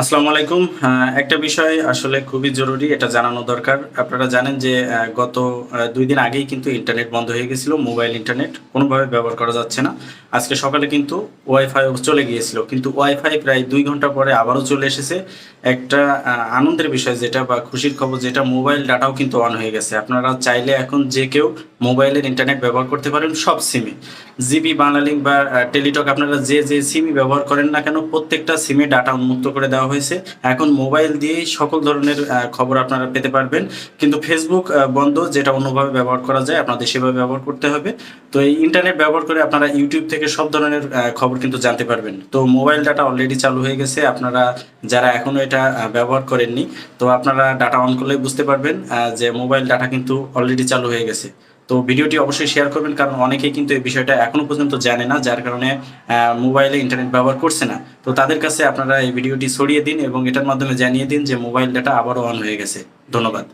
আসসালামু আলাইকুম। একটা বিষয় আসলে খুবই জরুরি, এটা জানানো দরকার। আপনারা জানেন যে গত দুই দিন আগেই কিন্তু ইন্টারনেট বন্ধ হয়ে গেছিল, মোবাইল ইন্টারনেট কোনোভাবে ব্যবহার করা যাচ্ছে না। আজকে সকালে কিন্তু ওয়াইফাই চলে গিয়েছিল, কিন্তু ওয়াইফাই প্রায় দুই ঘণ্টা পরে আবারও চলে এসেছে। একটা আনন্দের বিষয় যেটা বা খুশির খবর যেটা, মোবাইল ডাটাও কিন্তু অন হয়ে গেছে। আপনারা চাইলে এখন যে কেউ মোবাইলের ইন্টারনেট ব্যবহার করতে পারেন, সব সিমে জিবি বাংলালিংক বা টেলিটক আপনারা যে যে সিমই ব্যবহার করেন না কেন, প্রত্যেকটা সিমে ডাটা উন্মুক্ত করে দেওয়া হয়েছে। এখন মোবাইল দিয়েই সকল ধরনের খবর আপনারা পেতে পারবেন। কিন্তু ফেসবুক বন্ধ, যেটা অন্যভাবে ব্যবহার করা যায়, আপনাদের সেভাবে ব্যবহার করতে হবে। তো এই ইন্টারনেট ব্যবহার করে আপনারা ইউটিউব থেকে সব ধরনের খবর কিন্তু জানতে পারবেন। তো মোবাইল ডাটা অলরেডি চালু হয়ে গেছে। আপনারা যারা এখনও এটা ব্যবহার করেননি, তো আপনারা ডাটা অন করলে বুঝতে পারবেন যে মোবাইল ডাটা কিন্তু অলরেডি চালু হয়ে গেছে। তো ভিডিওটি অবশ্যই শেয়ার করবেন, কারণ অনেকেই কিন্তু এই বিষয়টা এখনও পর্যন্ত জানে না, যার কারণে মোবাইলে ইন্টারনেট ব্যবহার করছে না। তো তাদের কাছে আপনারা এই ভিডিওটি ছড়িয়ে দিন এবং এটার মাধ্যমে জানিয়ে দিন যে মোবাইল ডাটা আবারও অন হয়ে গেছে। ধন্যবাদ।